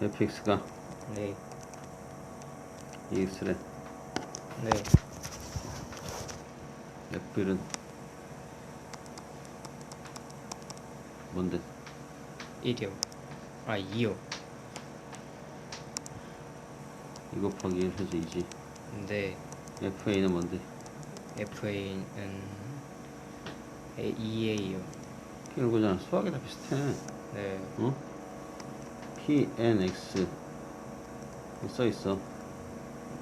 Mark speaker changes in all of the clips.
Speaker 1: fx가
Speaker 2: 네.
Speaker 1: ex래
Speaker 2: 네.
Speaker 1: f1은 뭔데?
Speaker 2: 1이요. 아, 2요.
Speaker 1: 이 곱하기 1 해서 2지
Speaker 2: 근데
Speaker 1: fa는 뭔데?
Speaker 2: FA는 2A요.
Speaker 1: 이거잖아 수학이 다 비슷해
Speaker 2: 네.
Speaker 1: 어? Pnx 써있어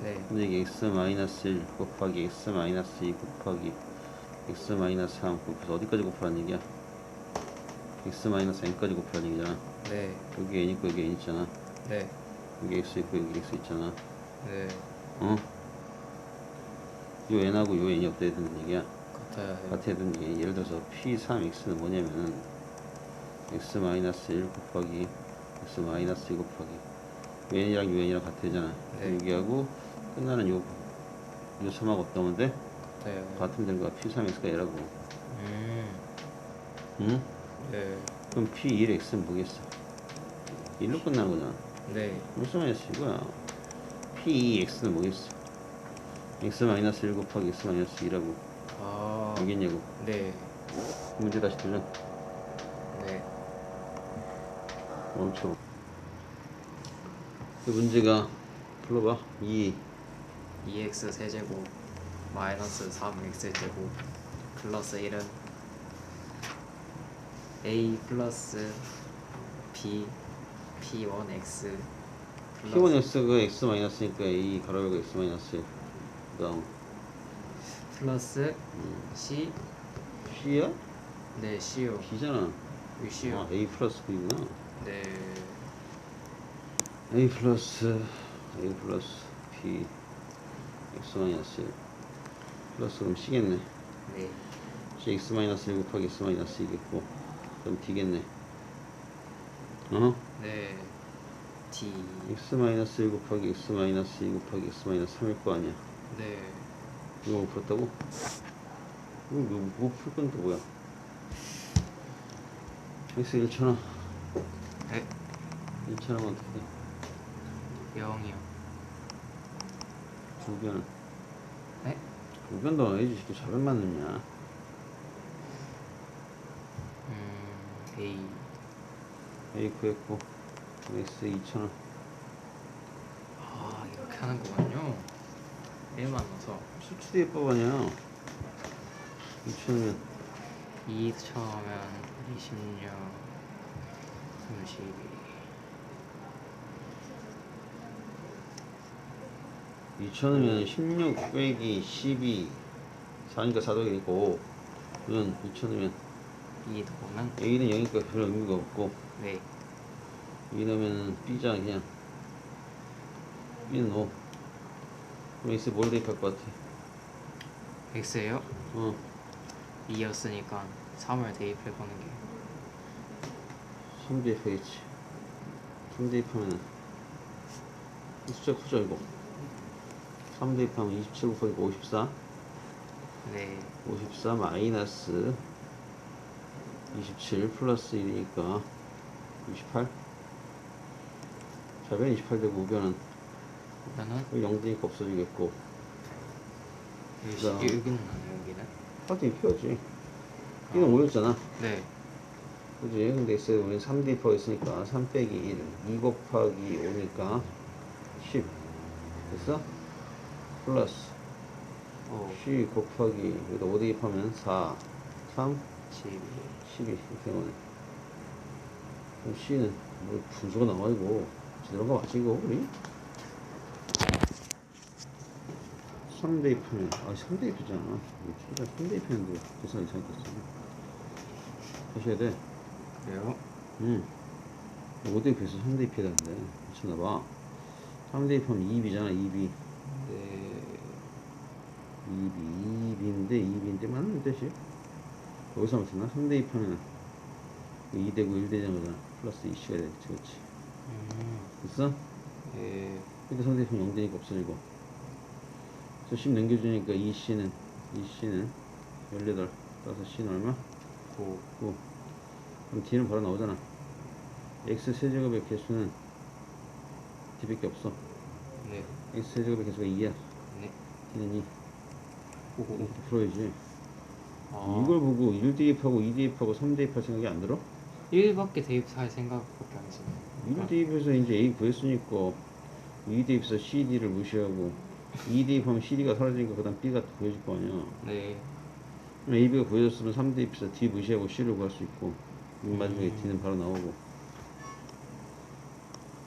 Speaker 2: 네.
Speaker 1: 근데 이게 x 마이너스 1 곱하기 x 마이너스 2 곱하기 x 마이너스 3 곱해서 어디까지 곱하라는 얘기야? x 마이너스 n까지 곱하라는 얘기잖아
Speaker 2: 네.
Speaker 1: 여기 n 있고 여기 n 있잖아
Speaker 2: 네.
Speaker 1: 여기 x 있고 여기 x 있잖아
Speaker 2: 네.
Speaker 1: 어? 요 n하고 요 n이 어때야 되는 얘기야?
Speaker 2: 같아요.
Speaker 1: 같아야 되는 게 예를 들어서 p3x는 뭐냐면은 x 마이너스 1 곱하기 x 마이너스 2 곱하기 요 n이랑 같아잖아
Speaker 2: 네.
Speaker 1: 여기하고 끝나는 요, 요 3하고 어떠면 돼?
Speaker 2: 같아요.
Speaker 1: 같으면 되는 거야 p3x가 얘라고
Speaker 2: 음.
Speaker 1: 응?
Speaker 2: 네.
Speaker 1: 그럼 p1x는 뭐겠어? 1로 끝나는 거잖아
Speaker 2: 네.
Speaker 1: 무슨 말이야 이거야 p2x는 뭐겠어? x 마이너스 1 곱하기 x 마이너스 2라고
Speaker 2: 아.
Speaker 1: 알겠냐고
Speaker 2: 네.
Speaker 1: 문제 다시 도전
Speaker 2: 네.
Speaker 1: 멈춰 그 문제가 불러봐. 2
Speaker 2: 2x 세제곱 마이너스 3x 제곱 플러스 1은 a 플러스 b p1x
Speaker 1: p1x가 x 마이너스니까 a 가로 열고 x 마이너스 1 그다음.
Speaker 2: 플러스
Speaker 1: 음,
Speaker 2: c?
Speaker 1: C야?
Speaker 2: 네 c요.
Speaker 1: B잖아.
Speaker 2: 이 c요.
Speaker 1: 아, a 플러스 b구나
Speaker 2: 네
Speaker 1: a 플러스 a 플러스 b x 마이너스 1 플러스 그럼 c겠네
Speaker 2: 네.
Speaker 1: c x 마이너스 1 곱하기 x 마이너스 2겠고 그럼 d겠네 어?
Speaker 2: 네. d
Speaker 1: x 마이너스 1 곱하기 x 마이너스 2 곱하기 x 마이너스 3일 거 아니야
Speaker 2: 네.
Speaker 1: 이거 못 풀었다고? 이거 뭐, 뭐풀 건데 뭐야 x 1천원
Speaker 2: 네.
Speaker 1: 1천원 어떻게
Speaker 2: 0이요.
Speaker 1: 두 변은
Speaker 2: 네?
Speaker 1: 두 변도 안 해주시고 자변만 넣냐?
Speaker 2: 음 a.
Speaker 1: A 구했고 x 2천원.
Speaker 2: 아 이렇게 하는 거군요. 1만 넣어서.
Speaker 1: 수출입법 아니야 2천원이면
Speaker 2: 2 처음엔 26 32
Speaker 1: 2천원이면 16 빼기 12 4니까 4더기니까 5 그러면 2천원이면
Speaker 2: 2 넣으면
Speaker 1: A는 0이니까 별 의미가 없고
Speaker 2: 네.
Speaker 1: 2 넣으면 B잖아 그냥. B는 5 그럼 X 뭘 대입할 것 같아?
Speaker 2: x예요?
Speaker 1: 어.
Speaker 2: 2였으니까 3을 대입해 보는 게
Speaker 1: 3 대입하겠지 3 대입하면은 이 숫자 크죠 이거. 3 대입하면 27 곱하기 54
Speaker 2: 네,
Speaker 1: 54 마이너스 27 플러스 1이니까 28 좌변 28 되고 우변은
Speaker 2: 그러면은
Speaker 1: 0 되니까 없어지겠고.
Speaker 2: 여기. 여기는 안 여기는?
Speaker 1: 하여튼 표지. 이는 5였잖아.
Speaker 2: 네,
Speaker 1: 그지? 근데 있어요. 우리는 3 대입하고 있으니까 3 빼기 1 2 곱하기 5니까 10 됐어? 플러스
Speaker 2: 오,
Speaker 1: 10 곱하기 여기다 5 대입하면 4 3
Speaker 2: 12
Speaker 1: 12 이렇게 되면 그럼 C는 뭐 분수가 나와가지고 제대로 가 맞지 이거 우리? 3 대입하면 아 3 대입이잖아. 진짜 3 대입했는데 계산 이상했겠어 하셔야 돼
Speaker 2: 그래요?
Speaker 1: 응. 5 대입해서 3 대입해야 되는데 미쳤나봐. 3 대입하면 2B잖아 2B
Speaker 2: 네,
Speaker 1: 2B 2B인데 2B인데 맞는 뜻이 여기서 맞췄나? 3 대입하면 2 되고 1 되는 거잖아. 플러스 2C가 되겠지 그렇지
Speaker 2: 음,
Speaker 1: 됐어?
Speaker 2: 네,
Speaker 1: 근데 3 대입하면 0 되니까 없어지고. 그래서 10 넘겨주니까 2C는 2C는 18 따라서 C는 얼마?
Speaker 2: 9
Speaker 1: 9 그럼 D는 바로 나오잖아 X 세제곱의 개수는 D밖에 없어
Speaker 2: 네.
Speaker 1: X 세제곱의 개수가 2야
Speaker 2: 네.
Speaker 1: D는 2
Speaker 2: 오호.
Speaker 1: 풀어야지
Speaker 2: 아,
Speaker 1: 이걸 보고 1 대입하고 2 대입하고 3 대입할 생각이 안 들어?
Speaker 2: 1밖에 대입할 생각밖에 안 드네요.
Speaker 1: 1 대입해서 이제 A 구했으니까 2 대입해서 CD를 무시하고 2 대입하면 CD가 사라지니까 그 다음 B가 구해질 거 아니야
Speaker 2: 네.
Speaker 1: A, B가 구해졌으면 3 대입해서 D 무시하고 C를 구할 수 있고 마지막에
Speaker 2: 음.
Speaker 1: D는 바로 나오고